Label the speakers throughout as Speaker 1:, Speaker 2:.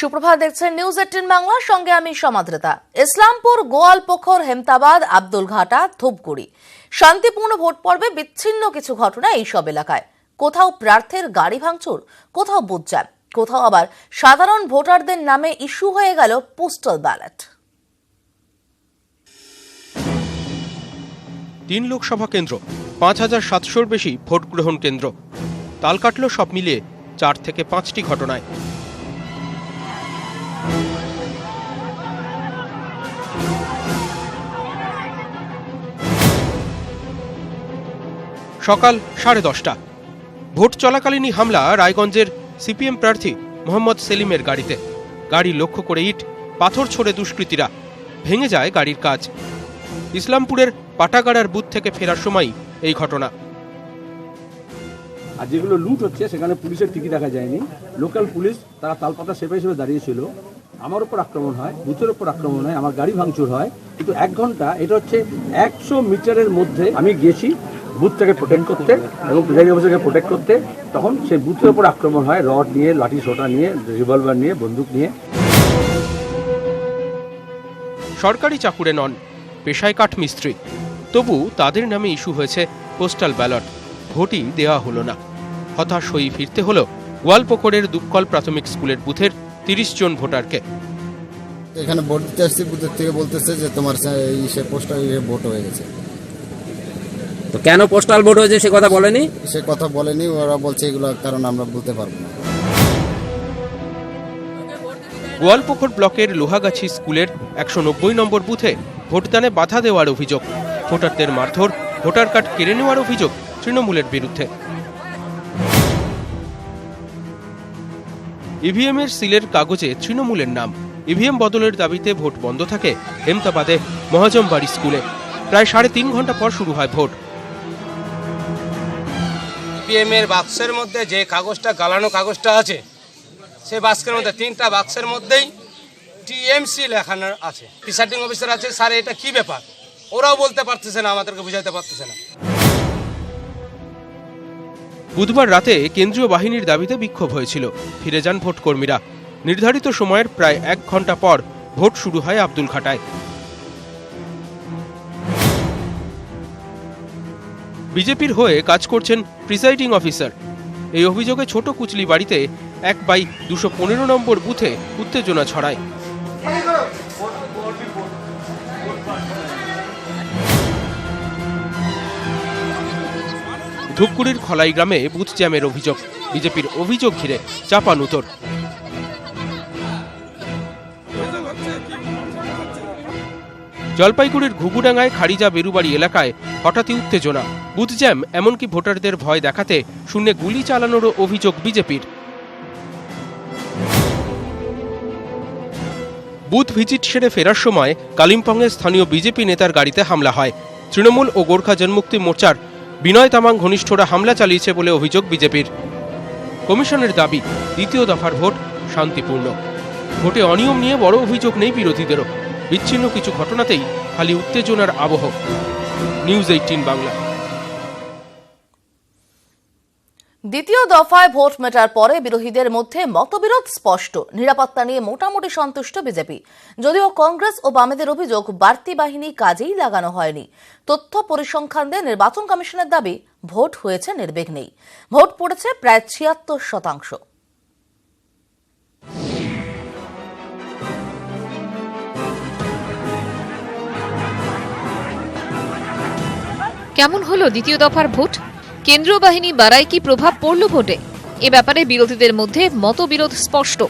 Speaker 1: সুপ্রভাত, দেখছেন news eighteen বাংলার সঙ্গে আমি সমাদ্রতা ইসলামপুর, গোয়ালপোখর, হেমতাবাদ, আব্দুল ঘাটা, ধূপগুড়ি। শান্তিপূর্ণ ভোট পর্বে বিচ্ছিন্ন কিছু ঘটনা এইসব এলাকায়। কোথাও প্রার্থীর গাড়ি ভাঙচুর, কোথাও বুথ কোথাও আবার সাধারণ ভোটারদের নামে ইস্যু হয়ে গেল পোস্টাল ব্যালট।
Speaker 2: তিন লোকসভা কেন্দ্র, পাঁচ হাজার সাতশোর বেশি ভোট গ্রহণ কেন্দ্র। তাল কাটল সব মিলিয়ে চার থেকে পাঁচটি ঘটনায়। সকাল সাড়ে দশটা। ভোট চলাকালীনই হামলা রায়গঞ্জের সিপিএম প্রার্থী মোহাম্মদ সেলিমের গাড়িতে। গাড়ি লক্ষ্য করে ইট, পাথর ছোড়ে দুষ্কৃতীরা। ভেঙে যায় গাড়ির কাজ। ইসলামপুরের পাটাগাড়ার বুথ থেকে ফেরার সময় এই ঘটনা।
Speaker 3: আর যেগুলো লুট হচ্ছে, সেখানে পুলিশের টিকি দেখা যায়নি। লোকাল পুলিশ, তারা তালপাতা সেপে হিসেবে দাঁড়িয়েছিল। আমার উপর আক্রমণ হয় বুথের উপর আক্রমণ হয়, আমার গাড়ি ভাঙচুর হয়। কিন্তু এক ঘণ্টা, এটা হচ্ছে একশো মিটারের মধ্যে আমি গেছি বুথটাকে প্রোটেক্ট করতে এবং প্রিজাইডিং অফিসারকে প্রোটেক্ট করতে। তখন সেই বুথের উপর আক্রমণ হয়, রড নিয়ে, লাঠি, সোটা নিয়ে রিভলভার নিয়ে, বন্দুক নিয়ে।
Speaker 2: সরকারি চাকুরে নন, পেশায় কাঠ মিস্ত্রি। তবু তাদের নামে ইস্যু হয়েছে পোস্টাল ব্যালট। ভোটই দেওয়া হলো না। হতাশ হয়ে ফিরতে হলো গোয়ালপোখরের দুপকল প্রাথমিক স্কুলের বুথের তিরিশ জন ভোটারকে।
Speaker 4: এখানে ভোট দিতে আসছি বুথের থেকে বলতেছে যে তোমার সে- এই সে পোস্টাল ভোট হয়ে গেছে।
Speaker 5: তো কেন পোস্টাল ভোট হয়েছে সে কথা বলেনি?
Speaker 4: সে কথা বলেনি ওরা বলছে এগুলো কারণ আমরা বলতে পারব না।
Speaker 2: গোয়ালপোখর ব্লকের লোহাগাছি স্কুলের একশো নব্বই নম্বর বুথে ভোটদানে বাধা দেওয়ার অভিযোগ। ভোটারদের মারধর ভোটার কার্ড কেড়ে নেওয়ার অভিযোগ তৃণমূলের বিরুদ্ধে। ইভিএম এর সিলের কাগজে তৃণমূলের নাম। ইভিএম বদলের দাবিতে ভোট বন্ধ থাকে হেমতাবাদে, মহাজমবাড়ি স্কুলে। প্রায় সাড়ে তিন ঘণ্টা পর শুরু হয় ভোট।
Speaker 6: পিএম এর বাক্সের মধ্যে যে কাগজটা, গালানো কাগজটা আছে, সে বাক্সের মধ্যে তিনটা বাক্সের মধ্যেই টিএমসি লেখানো আছে। প্রিসাইডিং অফিসার আছে, স্যার, এটা কি ব্যাপার? ওরাও বলতে পারতেছে না, আমাদেরকে বুঝাইতে পারতেছে না।
Speaker 2: বুধবার রাতে কেন্দ্রীয় বাহিনীর দাবিতে বিক্ষোভ হয়েছিল। ফিরে যান ভোটকর্মীরা। নির্ধারিত সময়ের প্রায় এক ঘণ্টা পর ভোট শুরু হয় আব্দুল খাটায়। বিজেপির হয়ে কাজ করছেন প্রিসাইডিং অফিসার। এই অভিযোগে ছোট কুচলি বাড়িতে এক বাই দুশো পনেরো নম্বর বুথে উত্তেজনা ছড়ায়। ধূপগুড়ির খলাই গ্রামে বুথ জ্যামের অভিযোগ। বিজেপির অভিযোগ ঘিরে চাপানুতর জলপাইগুড়ির ঘুঘুডাঙ্গায় খারিজা বেরুবাড়ি এলাকায় হঠাৎই উত্তেজনা। বুথ জ্যাম এমনকি ভোটারদের ভয় দেখাতে শূন্যে গুলি চালানোরও অভিযোগ বিজেপির। বুথ ভিজিট সেরে ফেরার সময় কালিম্পংয়ের স্থানীয় বিজেপি নেতার গাড়িতে হামলা হয়। তৃণমূল ও গোর্খা জনমুক্তি মোর্চার বিনয় তামাং ঘনিষ্ঠরা হামলা চালিয়েছে বলে অভিযোগ বিজেপির। কমিশনের দাবি, দ্বিতীয় দফার ভোট শান্তিপূর্ণ। ভোটে অনিয়ম নিয়ে বড় অভিযোগ নেই বিরোধীদেরও। বিচ্ছিন্ন কিছু ঘটনাতেই খালি উত্তেজনার আবহ। News eighteen Bangla.
Speaker 1: দ্বিতীয় দফায় ভোট মেটার পরে বিরোধীদের মধ্যে মতবিরোধ স্পষ্ট। নিরাপত্তা নিয়ে মোটামুটি সন্তুষ্ট বিজেপি। যদিও কংগ্রেস ও বামেদের অভিযোগ, বাড়তি বাহিনী কাজেই লাগানো হয়নি। তথ্য পরিসংখ্যান দিয়ে নির্বাচন কমিশনের দাবি, ভোট হয়েছে নির্বিঘ্নেই। ভোট পড়েছে প্রায় ছিয়াত্তর শতাংশ।
Speaker 7: কেমন হলো দ্বিতীয় দফার ভোট? কেন্দ্রীয় বাহিনী বাড়ায় কি প্রভাব পড়ল ভোটে? এ ব্যাপারে বিরোধীদের মধ্যে মতবিরোধ স্পষ্ট।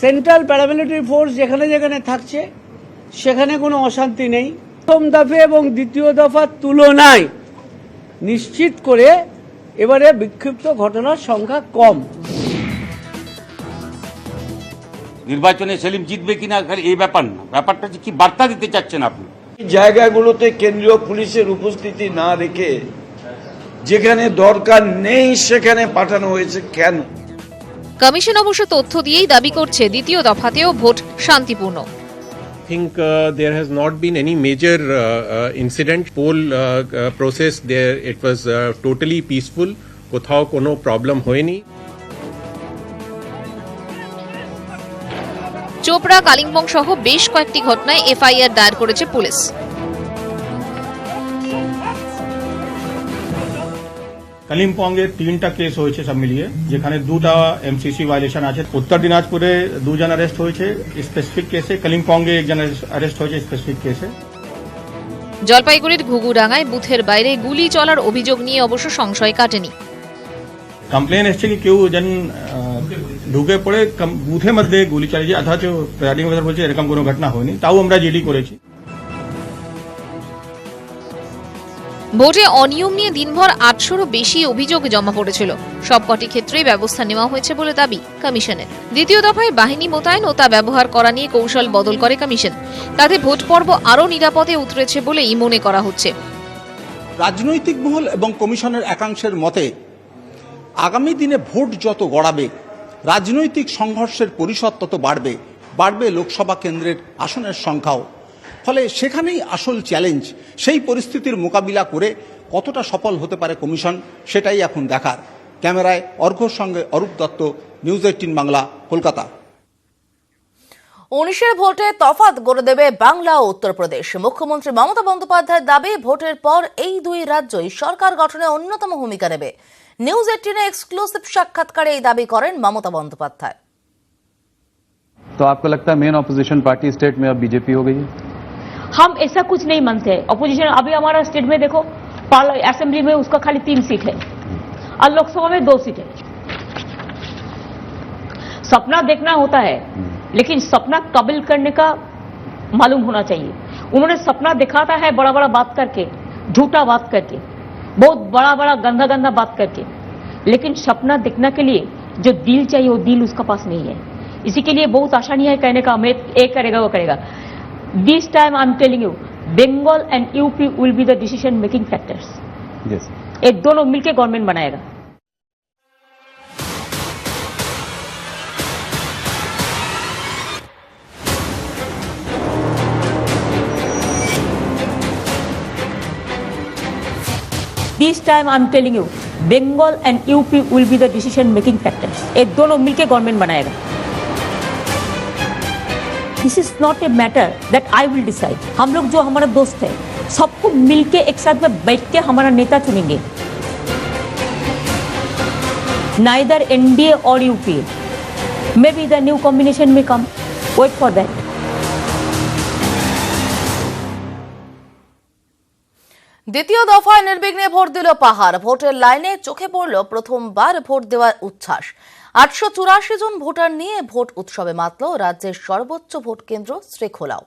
Speaker 8: সেন্ট্রাল প্যারামিলিটারি ফোর্স যেখানে যেখানে থাকছে সেখানে কোনো অশান্তি নেই। প্রথম দফে এবং দ্বিতীয় দফার তুলনায় নিশ্চিত করে এবারে বিক্ষিপ্ত ঘটনার সংখ্যা কম।
Speaker 9: নির্বাচনে সেলিম জিতবে কিনা খালি এই ব্যাপার না। ব্যাপারটা হচ্ছে কি বার্তা দিতে চাচ্ছেন আপনি।
Speaker 10: জায়গাগুলোতে কেন্দ্রীয় পুলিশের উপস্থিতি না রেখে যেখানে দরকার নেই সেখানে পাঠানো হয়েছে কেন
Speaker 7: কমিশন অবশ্য তথ্য দিয়েই দাবি করছে দ্বিতীয় দফাতেও ভোট শান্তিপূর্ণ
Speaker 11: think uh, there has not been any major uh, uh, incident. Poll uh, uh, process there, it was uh, totally peaceful. কোথাও কোনো প্রবলেম হয়নি
Speaker 7: চোপড়া কালিম্পং সহ বেশ কয়েকটি ঘটনায় এফআইআর দায়ের করেছে পুলিশ।
Speaker 11: কালিম্পংয়ে তিনটা কেস হয়েছে সব মিলিয়ে যেখানে দুটা এমসিসি ভায়োলেশন আছে। উত্তর দিনাজপুরে দুজন অ্যারেস্ট হয়েছে স্পেসিফিক কেসে কালিম্পংয়ে একজন অ্যারেস্ট হয়েছে স্পেসিফিক কেসে
Speaker 7: জলপাইগুড়ির ঘুঘুডাঙ্গায় বুথের বাইরে গুলি চলার অভিযোগ নিয়ে অবশ্য সংশয় কাটেনি।
Speaker 11: কমপ্লেন এসছে কি কেউ যেন ঢুকে পড়ে বুথের মধ্যে গুলি চালিয়েছে। অথচ প্রিসাইডিং অফিসার বলছে এরকম কোনো ঘটনা হয়নি। তাও আমরা জিডি করেছি।
Speaker 7: ভোটে অনিয়ম নিয়ে দিনভর আটশোরও বেশি অভিযোগ জমা পড়েছিল। সবকটি ক্ষেত্রেই ব্যবস্থা নেওয়া হয়েছে বলে দাবি কমিশনের। দ্বিতীয় দফায় বাহিনী মোতায়েন ও তা ব্যবহার করা নিয়ে কৌশল বদল করে কমিশন। তাতে ভোট পর্ব আরও নিরাপদে উতরেছে বলেই মনে করা হচ্ছে।
Speaker 12: রাজনৈতিক মহল এবং কমিশনের একাংশের মতে আগামী দিনে ভোট যত গড়াবে রাজনৈতিক সংঘর্ষের পরিসর তত বাড়বে বাড়বে লোকসভা কেন্দ্রের আসনের সংখ্যাও। ফলে সেখানেই আসল চ্যালেঞ্জ, সেই পরিস্থিতির মোকাবিলা করে কতটা সফল হতে পারে কমিশন, সেটাই এখন দেখার। ক্যামেরায় অর্ঘ্যর সঙ্গে অরূপ দত্ত, নিউজ এইটিন বাংলা, কলকাতা।
Speaker 1: উনিশের ভোটে তফাত গড়ে দেবে বাংলা ও উত্তরপ্রদেশ। মুখ্যমন্ত্রী মমতা বন্দ্যোপাধ্যায়ের দাবি, ভোটের পর এই দুই রাজ্যই সরকার গঠনে অন্যতম ভূমিকা নেবে। নিউজ এইটিনে এক্সক্লুসিভ সাক্ষাৎকারে এই দাবি করেন মমতা বন্দ্যোপাধ্যায়
Speaker 13: तो आपको लगता है मेन ऑपोजिशन पार्टी स्टेट में अब बीजेपी हो गई है
Speaker 14: हम ऐसा कुछ नहीं मानते अपोजिशन अभी हमारा स्टेट में देखो पार्ल- असेंबली में उसका खाली तीन सीट है और लोकसभा में दो सीट है सपना देखना होता है लेकिन सपना कबल करने का मालूम होना चाहिए उन्होंने सपना दिखाता है बड़ा बड़ा बात करके झूठा बात करके बहुत बड़ा बड़ा गंदा गंदा बात करके। लेकिन सपना देखने के लिए जो दिल चाहिए वो दिल उसका पास नहीं है। इसी के लिए बहुत आशा नहीं है कहने का मैं ये करेगा वो करेगा। This time I am telling you Bengal and UP will be the decision making factors
Speaker 13: एक
Speaker 14: ये दोनों मिलकर गवर्नमेंट बनाएगा। This time I am telling you, Bengal and UP will be the decision making factors. ये दोनों मिलके government बनाएगा this is not a matter that I will decide हम लोग जो हमारा दोस्त है सबको मिलके एक साथ में बैठ के हमारा नेता चुनेंगे नाइदर एनडीए और UPA may be the new combination में कम वेट फॉर दैट
Speaker 1: দ্বিতীয় দফায় নির্বিঘ্নে ভোট দিল পাহাড়। ভোটের লাইনে চোখে পড়ল প্রথমবার ভোট দেওয়ার উচ্ছ্বাস। আটশো চুরাশি জন ভোটার নিয়ে ভোট উৎসবে মাতল রাজ্যের সর্বোচ্চ ভোট কেন্দ্র শ্রীখোলাও।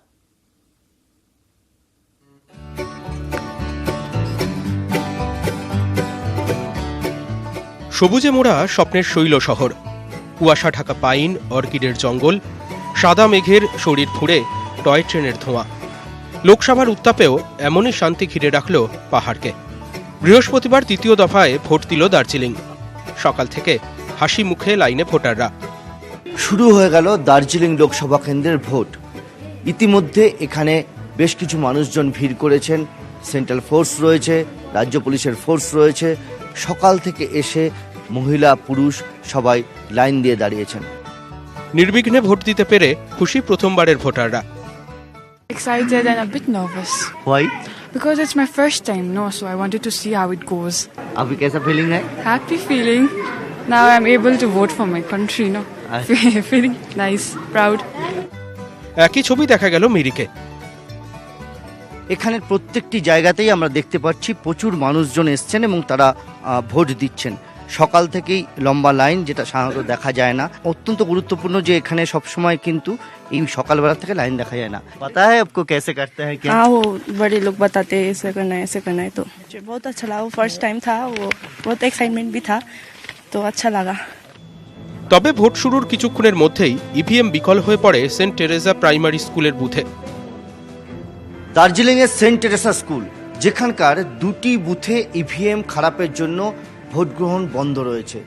Speaker 2: সবুজে মোড়া স্বপ্নের শৈল শহর। কুয়াশা ঢাকা পাইন, অর্কিডের জঙ্গল, সাদা মেঘের শরীর ফুঁড়ে টয় ট্রেনের ধোঁয়া। লোকসভার উত্তাপেও এমনই শান্তি ঘিরে রাখল পাহাড়কে। বৃহস্পতিবার তৃতীয় দফায় ভোট দিল দার্জিলিং। সকাল থেকে হাসি মুখে লাইনে ভোটাররা।
Speaker 15: শুরু হয়ে গেল দার্জিলিং লোকসভা কেন্দ্রের ভোট। ইতিমধ্যে এখানে বেশ কিছু মানুষজন ভিড় করেছেন সেন্ট্রাল ফোর্স রয়েছে রাজ্য পুলিশের ফোর্স রয়েছে। সকাল থেকে এসে মহিলা পুরুষ সবাই লাইন দিয়ে দাঁড়িয়েছেন।
Speaker 2: নির্বিঘ্নে ভোট দিতে পেরে খুশি প্রথমবারের ভোটাররা।
Speaker 16: Excited and a bit nervous
Speaker 15: why
Speaker 16: because it's my first time, no, so I wanted to see how it goes.
Speaker 15: আপনি कैसा ফিলিং है
Speaker 16: Happy feeling. Now I'm able to vote for my country, no? feeling nice, proud.
Speaker 2: একই ছবি দেখা গেল মিরিকে
Speaker 15: এখানের প্রত্যেকটি জায়গাতেই আমরা দেখতে পাচ্ছি প্রচুর মানুষজন এসছেন এবং তারা আহ, ভোট দিচ্ছেন সকাল থেকেই লম্বা লাইন যেটা সাধারণত দেখা যায় না অত্যন্ত গুরুত্বপূর্ণ যে এখানে সবসময় কিন্তু এই সকালবেলা থেকে লাইন দেখা যায় না পাতা है आपको कैसे करते हैं क्या
Speaker 16: हाँ वो बड़े लोग बताते हैं ऐसे करना है ऐसे करना है तो मुझे बहुत अच्छा लगा वो फर्स्ट टाइम था वो बहुत एक्साइटमेंट भी था तो अच्छा लगा
Speaker 2: তবে ভোট শুরুর কিছুক্ষণের মধ্যেই ইভিএম বিকল হয়ে পড়ে সেন্ট টেরেজা প্রাইমারি স্কুলের বুথে
Speaker 15: দার্জিলিংয়ের সেন্ট টেরেসা স্কুল যেখানকার দুটি বুথে ইভিএম খারাপের জন্য ভোট গ্রহণ বন্ধ রয়েছে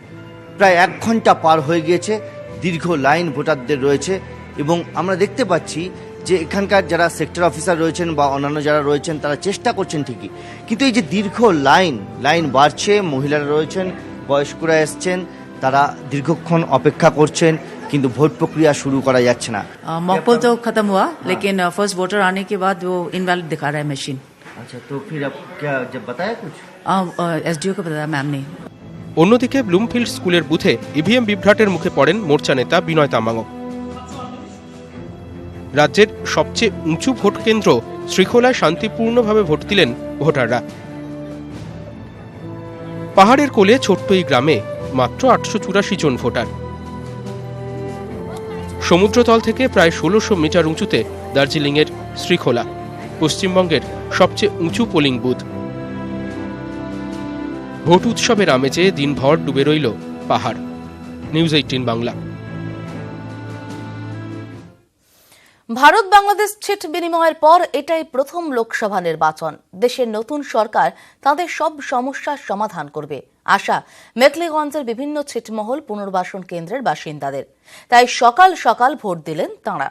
Speaker 15: প্রায় এক ঘন্টা পার হয়ে গিয়েছে দীর্ঘ লাইন ভোটারদের রয়েছে এবং আমরা দেখতে পাচ্ছি যে এখানকার যারা সেক্টর অফিসার রয়েছেন বা অন্যান্য যারা রয়েছেন তারা চেষ্টা করছেন ঠিকই কিন্তু এই যে দীর্ঘ লাইন লাইন বাড়ছে মহিলারা রয়েছেন বয়স্করা এসছেন তারা দীর্ঘক্ষণ অপেক্ষা করছেন কিন্তু ভোট প্রক্রিয়া শুরু করা যাচ্ছে না
Speaker 17: मॉकपोल तो खत्म हुआ लेकिन फर्स्ट वोटर आने के बाद वो इनवैलिड दिखा रहा है मशीन
Speaker 15: अच्छा तो फिर अब क्या जब बताया कुछ
Speaker 17: एस डी ओ को बताया मैम ने
Speaker 2: অন্যদিকে ব্লুমফিল্ড স্কুলের বুথে ইভিএম বিভ্রাটের মুখে পড়েন মোর্চা নেতা বিনয় তামাং রাজ্যের সবচেয়ে উঁচু ভোট কেন্দ্র শ্রীখোলায় শান্তিপূর্ণভাবে ভোট দিলেন ভোটাররা পাহাড়ের কোলে ছোট্ট এই গ্রামে মাত্র আটশো চুরাশি জন ভোটার সমুদ্রতল থেকে প্রায় ষোলোশো মিটার উঁচুতে দার্জিলিংয়ের শ্রীখোলা পশ্চিমবঙ্গের সবচেয়ে উঁচু পোলিং বুথ ভোট উৎসবের আমেজে দিনভর ডুবে রইল পাহাড়। News eighteen Bangla.
Speaker 1: Bharat Bangladesh ছিট বিনিময়ের পর এটাই প্রথম লোকসভা নির্বাচন। দেশের নতুন সরকার তাদের সব সমস্যার সমাধান করবে। আশা মেকলিগঞ্জের বিভিন্ন ছিটমহল পুনর্বাসন কেন্দ্রের বাসিন্দাদের। তাই সকাল সকাল ভোট দিলেন তাঁরা।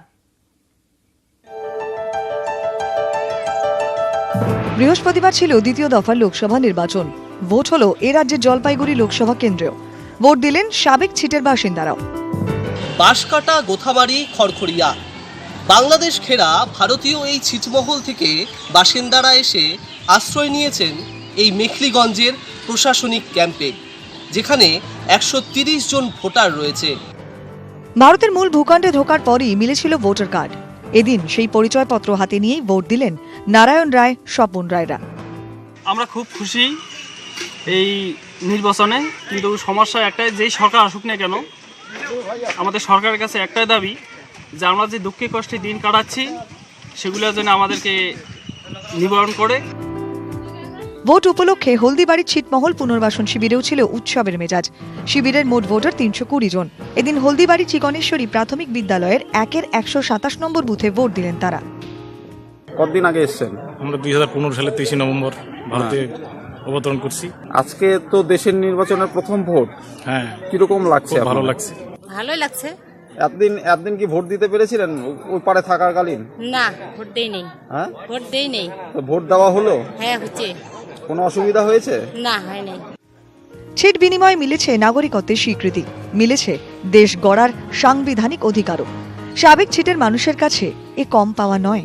Speaker 18: বৃহস্পতিবার ছিল দ্বিতীয় দফার লোকসভা নির্বাচন। ভোট হলো এ রাজ্যের জলপাইগুড়ি লোকসভা কেন্দ্রেও। ভোট দিলেন সাবেক ছিটের বাসিন্দারাও।
Speaker 19: বাঁশকাটা গোথাবাড়ি খড়খড়িয়া। বাংলাদেশ ঘেরা ভারতীয় এই ছিটমহল থেকে বাসিন্দারা এসে আশ্রয় নিয়েছেন এই মেখলিগঞ্জের প্রশাসনিক ক্যাম্পে যেখানে একশো তিরিশ জন ভোটার রয়েছে।
Speaker 18: ভারতের মূল ভূখণ্ডে ঢোকার পরই মিলেছিল ভোটার কার্ড। এদিন সেই পরিচয়পত্র হাতে নিয়েই ভোট দিলেন নারায়ণ রায় স্বপন রায়রা।
Speaker 20: আমরা খুব খুশি এই নির্বাচনে কিন্তু সমস্যা একটাই যেই সরকার আসুক না কেন আমাদের সরকারের কাছে একটাই দাবি যে আমরা যে দুঃখে কষ্টে দিন কাটাচ্ছি সেগুলো যেন আমাদেরকে নিবারণ করে।
Speaker 18: ভোট উপলক্ষে হলদিবাড়ির ছিটমহল পুনর্বাসন শিবিরেও ছিল উৎসবের মেজাজ। শিবিরের মোট ভোটার তিনশো কুড়ি জন। এদিন হলদিবাড়ি চিকনেশ্বরী প্রাথমিক বিদ্যালয়ের একের একশো সাতাশ নম্বর বুথে ভোট দিলেন তারা।
Speaker 11: কতদিন আগে এসছেন?
Speaker 21: আমরা দুই হাজার পনেরো সালের তেইশে নভেম্বর ভারতে অবতরণ করছি।
Speaker 11: আজকে তো দেশের নির্বাচনের প্রথম ভোট।
Speaker 21: হ্যাঁ।
Speaker 11: কীরকম লাগছে
Speaker 21: ভালো লাগছে।
Speaker 22: ভালোই লাগছে।
Speaker 11: এতদিন এতদিন কি ভোট দিতে পেরেছিলেন? ওই পারে থাকাকালীন?
Speaker 22: না ভোট দেই নেই
Speaker 11: হ্যাঁ?
Speaker 22: ভোট দেই নেই
Speaker 11: তো ভোট দেওয়া হলো?
Speaker 22: হ্যাঁ হচ্ছে।
Speaker 11: কোনো অসুবিধা হয়েছে?
Speaker 22: না হয় নাই
Speaker 18: ছিট বিনিময়ে মিলেছে নাগরিকত্বের স্বীকৃতি। মিলেছে দেশ গড়ার সাংবিধানিক অধিকারও। সাবেক ছিটের মানুষের কাছে এ কম পাওয়া নয়।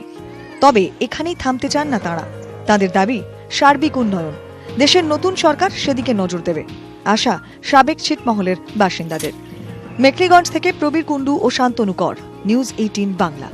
Speaker 18: তবে এখানেই থামতে চান না তারা। তাদের দাবি সার্বিক উন্নয়ন। দেশের নতুন সরকার সেদিকে নজর দেবে। আশা, সাবেক ছিটমহলের বাসিন্দাদের। মেকলিগঞ্জ থেকে প্রবীর কুণ্ডু ও শান্তনু কর, নিউজ এইটিন বাংলা।